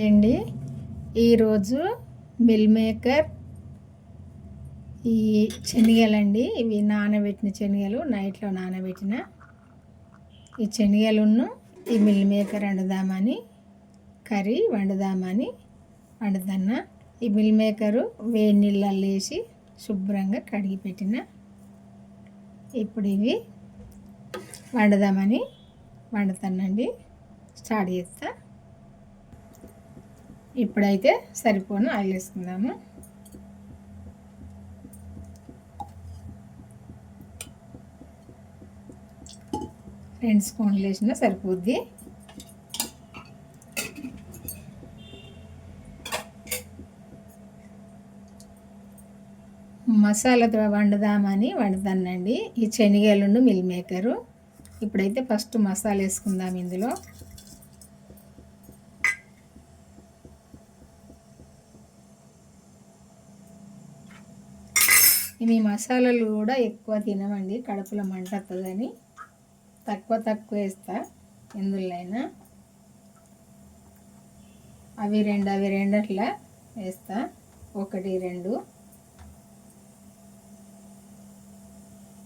అండి ఈరోజు meal maker ఈ శనగలండి. ఇవి నానబెట్టిన శనగలు నైట్లో నానబెట్టిన ఈ శనగలును ఈ మిల్ మేకర్ వండుదామని కర్రీ వండుదామని వండుతున్న ఈ మిల్ మేకరు వేడి నీళ్ళల్లో వేసి శుభ్రంగా కడిగి పెట్టిన ఇప్పుడు ఇవి వండుదామని వండుతానండి. స్టార్ట్ చేస్తా. ఇప్పుడైతే సరిపోను ఆయిల్ వేసుకుందాము రెండు స్పూన్లు వేసినా సరిపోద్ది. మసాలాతో వండుదామని వండుతానండి. ఈ శనగలుండు మిల్ మేకరు. ఇప్పుడైతే ఫస్ట్ మసాలా వేసుకుందాం ఇందులో. ఇవి మసాలాలు కూడా ఎక్కువ తినమండి కడుపులో మంట వస్తుందని తక్కువ తక్కువ వేస్తా ఎందులో అవి రెండు అవి రెండట్లా వేస్తా ఒకటి రెండు.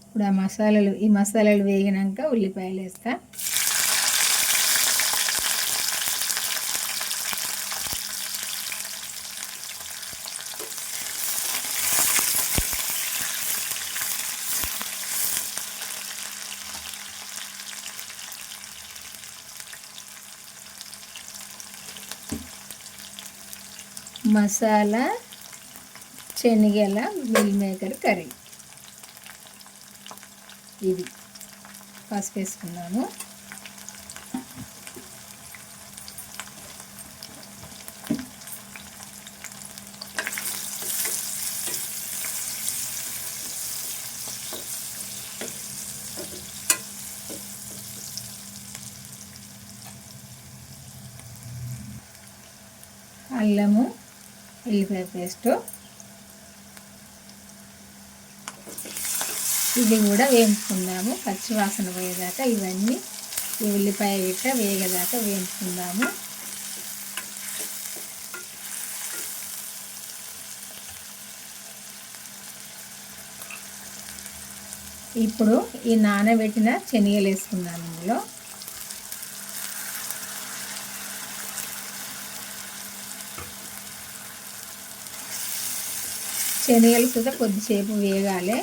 ఇప్పుడు ఆ మసాలాలు ఈ మసాలాలు వేగినాక ఉల్లిపాయలు వేస్తా మసాలా శనగల మిల్ మేకర్ కర్రీ. ఇది పసుపు వేసుకున్నాము అల్లము ఉల్లిపాయ పేస్టు. ఇది కూడా వేయించుకుందాము. పచ్చి వాసన పోయేదాకా ఇవన్నీ ఈ ఉల్లిపాయ గిట్ట వేగదాకా వేయించుకుందాము. ఇప్పుడు ఈ నానబెట్టిన శనగలు వేసుకుందాం ఇందులో. శనగలు కూడా కొద్దిసేపు వేగాలి.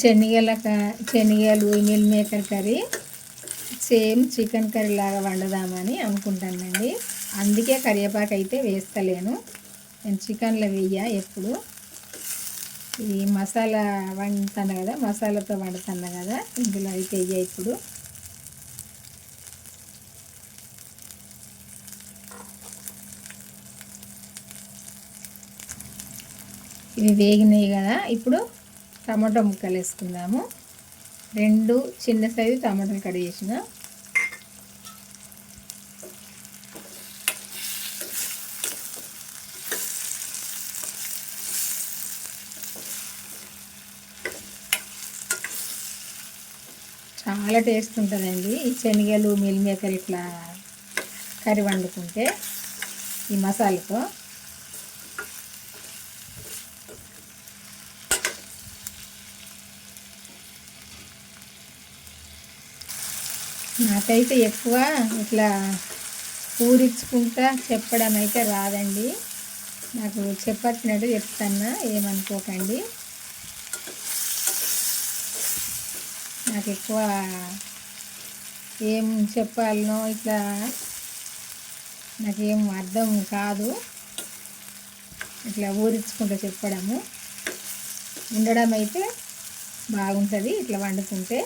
శనగల శనగలు meal maker curry same chicken curry లాగా వండుదామని అనుకుంటానండి. అందుకే కరివేపాకు అయితే వేస్తలేను. నేను చికెన్లో వెయ్య ఎప్పుడు. ఈ మసాలా వండుతాను కదా మసాలాతో వండుతాను కదా ఇందులో అయితే ఇయ్య ఇప్పుడు. ఇవి వేగినాయి కదా ఇప్పుడు టమాటో ముక్కలు వేసుకుందాము. రెండు చిన్న సైజు టమాటాలు కట్ చేసిన. చాలా టేస్ట్ ఉంటుందండి. ఈ శనగలు మిల్ మేకర్ ఇట్లా కర్రీ వండుకుంటే ఈ మసాలాతో. నాకైతే ఎక్కువ ఇట్లా ఊరించుకుంటా చెప్పడం అయితే రాదండి. నాకు చెప్పచ్చినట్టు చెప్తాను ఏమనుకోకండి. నాకు ఎక్కువ ఏం చెప్పాలనో ఇట్లా నాకేం అర్థం కాదు. ఇట్లా ఊరించుకుంటూ చెప్పడము. ఉండడం అయితే బాగుంటుంది. ఇట్లా వండుకుంటే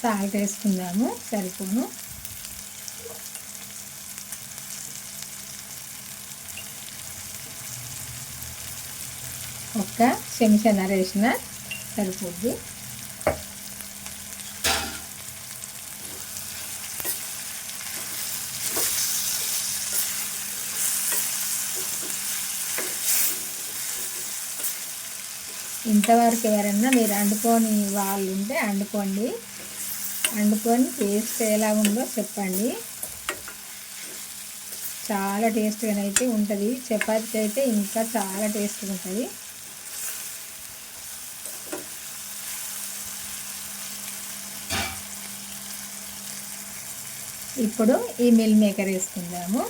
సాల్ట్ వేసుకుందాము సరిపోను. ఒక్క చెంచాన్నర వేసిన సరిపోద్ది. ఇంతవరకు ఎవరన్నా మీరు అండుకొని వాళ్ళు ఉంటే వండుకోండి వండుకొని టేస్ట్ ఎలా ఉందో చెప్పండి. చాలా టేస్ట్గా అయితే ఉంటుంది. చపాతీకి అయితే ఇంకా చాలా టేస్ట్గా ఉంటుంది. ఇప్పుడు ఈ మిల్ మేకర్ వేసుకుందాము.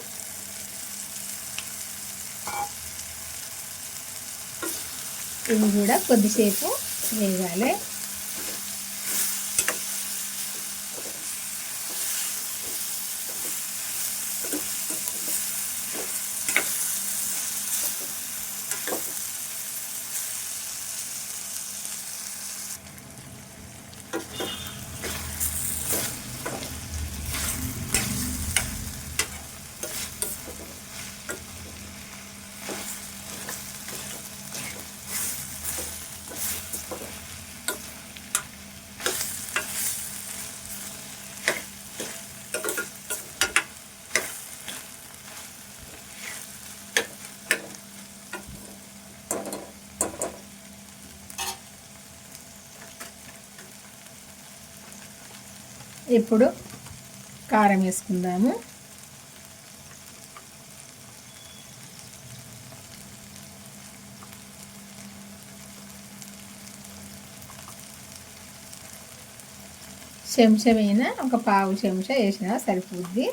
ఇవి కూడా కొద్దిసేపు వేయాలి ఇప్పుడు కారం వేసుకుందాము. చెంచమైన ఒక పావు చెంచా వేసినా సరిపోద్ది.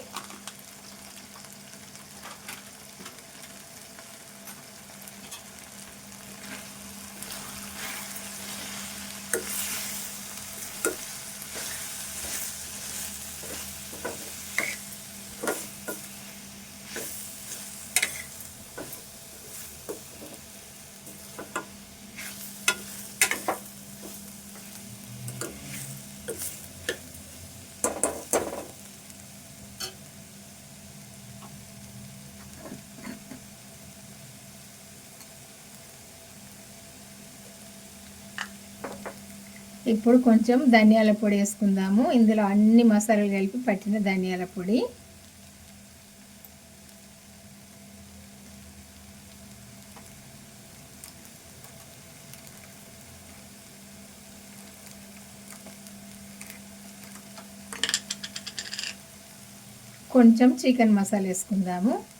ఇప్పుడు కొంచెం ధనియాల పొడి వేసుకుందాము. ఇందులో అన్ని మసాలాలు కలిపి పట్టిన ధనియాల పొడి. కొంచెం చికెన్ మసాలా వేసుకుందాము.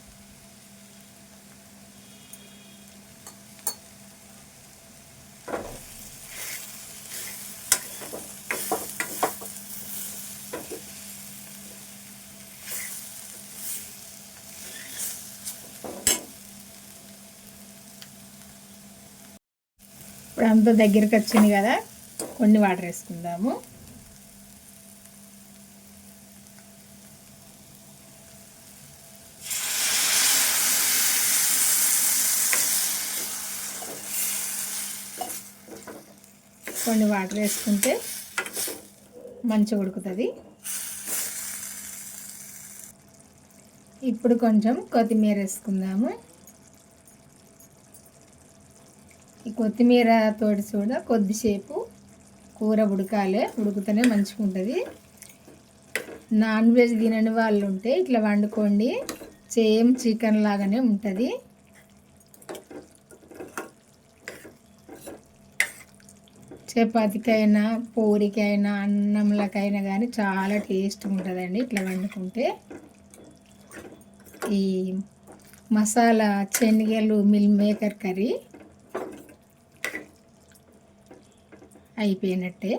ఇప్పుడు అంత దగ్గరికి వచ్చింది కదా కొన్ని వాటర్ వేసుకుందాము. కొన్ని వాటర్ వేసుకుంటే మంచిగా ఉడుకుతుంది. ఇప్పుడు కొంచెం కొత్తిమీర వేసుకుందాము. ఈ కొత్తిమీర తోటి చూడ కొద్దిసేపు కూర ఉడకాలి. ఉడుకుతూనే మంచిగా ఉంటుంది నాన్ వెజ్ తినని వాళ్ళు ఉంటే ఇట్లా వండుకోండి. సేమ్ చికెన్ లాగానే ఉంటుంది. చపాతీకైనా పూరికైనా అన్నంలకైనా కానీ చాలా టేస్ట్ ఉంటుందండి ఇట్లా వండుకుంటే. ఈ మసాలా శనగలు మిల్ మేకర్ కర్రీ అయిపోయినట్టే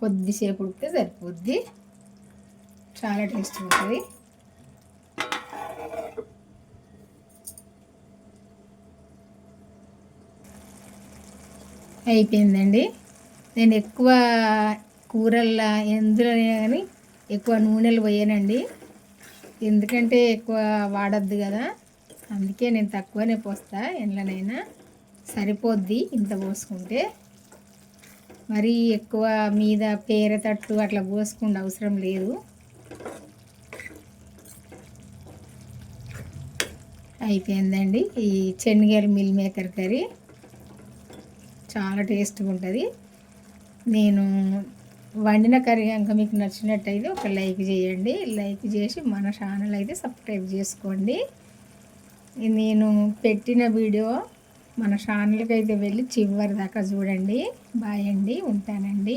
కొద్దిసేపు ఉడితే సరిపోద్ది. చాలా టేస్ట్ ఉంటుంది. అయిపోయిందండి. నేను ఎక్కువ కూరల్లో ఎందులోనే కానీ ఎక్కువ నూనెలు పోయానండి. ఎందుకంటే ఎక్కువ వాడద్దు కదా. అందుకే నేను తక్కువనే పోస్తా ఎండ్లనైనా. సరిపోద్ది ఇంత పోసుకుంటే. మరీ ఎక్కువ మీద పేర తట్టు అట్లా పోసుకుండా అవసరం లేదు. అయిపోయిందండి ఈ చెన్నగర్ మిల్ మేకర్ కర్రీ. చాలా టేస్ట్గా ఉంటుంది. నేను వండిన కర్రీ కనుక మీకు నచ్చినట్టయితే ఒక లైక్ చేయండి. లైక్ చేసి మన ఛానల్ అయితే సబ్స్క్రైబ్ చేసుకోండి. నేను పెట్టిన వీడియో మన ఛానల్కి అయితే వెళ్ళి చివరి దాకా చూడండి. బాయ్ అండి. ఉంటానండి.